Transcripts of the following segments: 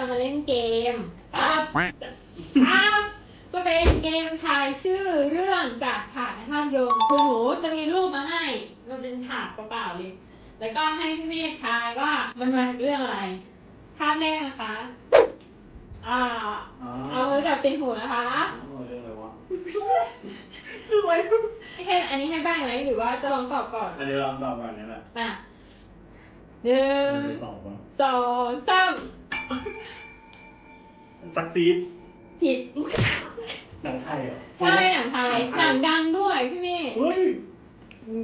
จะมาเล่นเกมครับครับก็เป็นเกมทายชื่อเรื่องจากฉากในภาพยนตร์คือหนูจะมีรูปมาให้ มันเป็นฉากเปล่าๆเลย แล้วก็ให้พี่เมฆทายว่ามันมาจากเรื่องอะไร ภาพแรกนะคะ อ่า เอามือจับติดหูนะคะเรื่องอะไรวะให้อันนี้ให้บ้างไหมหรือว่าจะลองตอบก่อนอันนี้ลองตอบก่อนนี่แหละอะหนึ่งตอบว่าสองสาม ซักซีดผิดหนังไทยเหรอใช่หนังไทยหนังดังด้วยพี่เมฆเฮ้ย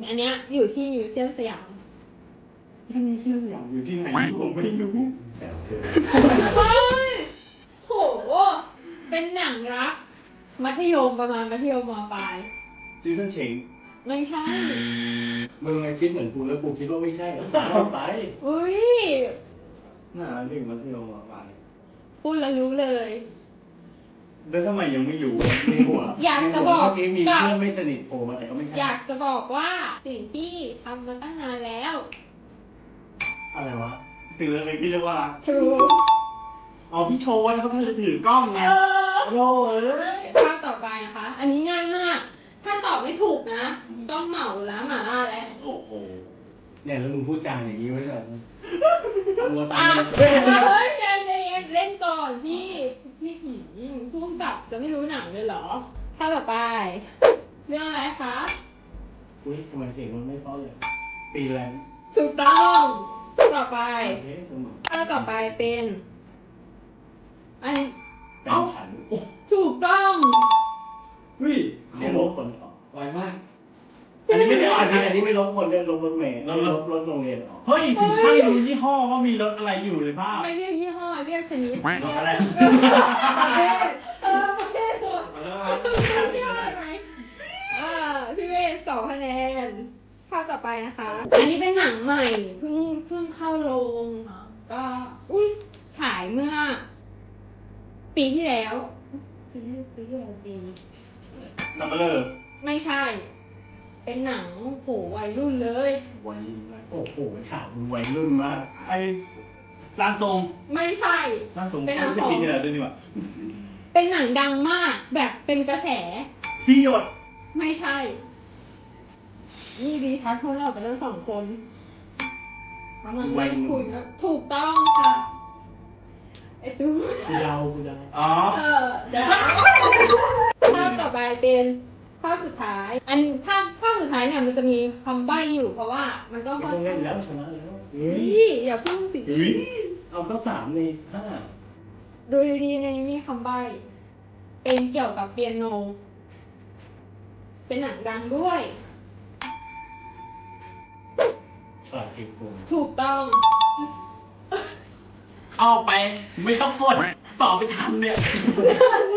อันเนี้ยอยู่ที่มิวเซียมสยามท่านนี้ชื่อสยามอยู่ที่ไหนผมไม่รู้แต่เธอเฮ้ยโห เป็นหนังรัก มัธยมประมาณมัธยมมปลาย ซีซันเชงไม่ใช่ มึงไงคิดเหมือนกูแล้วกูคิดว่าไม่ใช่เหรอไป อุ้ยน่าถึงมัธยมมาปลาย พูดแล้วรู้เลย แล้วทำไมยังไม่อยู่ในหัวอยากจะบอกเมื่อกี้มีเพื่อนไม่สนิทโผล่มาแต่ก็ไม่ใช่อยากจะบอกว่าสิ่งที่ทำมาตั้งนานแล้ว อะไรวะสิ่งเล็กๆที่เรียกว่ารัก True อ๋อพี่โชว์นะครับท่านจะถือกล้องไงเออโอ้เอ้ยภาพต่อไปนะคะ อันนี้ง่ายมาก ถ้าตอบไม่ถูกนะ ต้องเหมาแล้วหมาล่าแล้ว โอ้โหเนี่ยแล้วมึงพูดจาอย่างนี้ไว้ก่อนตัวตาอะยเฮ้ยใจเย็ นเล่นก่อนพี่พี่หืมพุ่งกับจะไม่รู้หนังเลยเหรอ ถ้าต่อไป เรื่องอะไรคะ อุ้ยทำไมเสียงมันไม่เพราะเลย ปีแลนด์ถูกต้องต่อไป โอเคสมองถ้าต่อไปเป็น อัน เป็นฉันถูกต้อง เฮ้ยเดี๋ยวลบคนออกไวมาก อันนี้ไม่ได้อันนี้อันนี้ไม่ลบคนเลยลบรถเมล์ลบรถรถโรงเรียนออกเฮ้ยถึงช่างดูยี่ห้อว่ามีรถอะไรอยู่ในภาพไม่เรียกยี่ห้อเรียกชนิดรถอะไรประเภทเออประเภทตัวยี่ห้อไหมอ่าพี่เมย์สองคะแนนภาพต่อไปนะคะ อันนี้เป็นหนังใหม่เพิ่งเพิ่งเข้าโรงก็อุ้ยฉายเมื่อ ปีที่แล้วปีที่ปีที่แล้วปีนัมเบอร์ไม่ใช่ เป็นหนังโหวัยรุ่นเลย วัยรุ่นมากโอ้โหฉากมึงวัยรุ่นมากไอ้ร่างทรงไม่ใช่ ร่างทรงเป็นหนังไม่ใช่ของปีที่แล้วด้วยนี่หว่าเป็นหนังดังมากแบบเป็นกระแส พี่หยดไม่ใช่ นี่ดีทัศน์พวกเราไปทั้งสองคนกำลังเล่นคุยแล้วถูกต้องค่ะไอ้ตู้ กูเดากูเดาอ๋อ เออเดี๋ยวภาพต่อไปเป็นภาพสุดท้าย อันภาพภาพสุดท้ายเนี่ยมันจะมีคำใบ้อยู่ เพราะว่ามันก็ไม่ค่อนต้องเล่ข้านงแล้วชนะแล้วเฮ้ยอย่าเพิ่งสิ เฮ้ยเอาก็สามในห้าดูดีๆในนี้มีคำใบ้ เป็นเกี่ยวกับเปียโน เป็นหนังดังด้วยฉลาดเก็บโกงถูกต้อง เอาไป ไม่ต้องกดตอบไปทันเนี่ย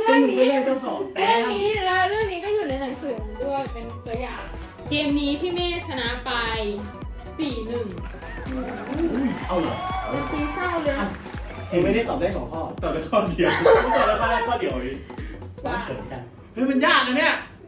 ซึ่งไม่ได้ก็สองแต้เรื่องมนี้นะเรื่องนี้ก็อยู่ในหนัง สือด้วยเป็นตัวอย่าง เกมนี้พี่เมฆชนะไป 4-1เอาเหรอตีเศร้าเลยเอไม่ได้ตอบได้สองข้อตอบได้ข้อเดียวตอบได้ข้อแรกข้อเดียวเองว่าเฉยจังเฮ้ยมันยากนะเนี่ย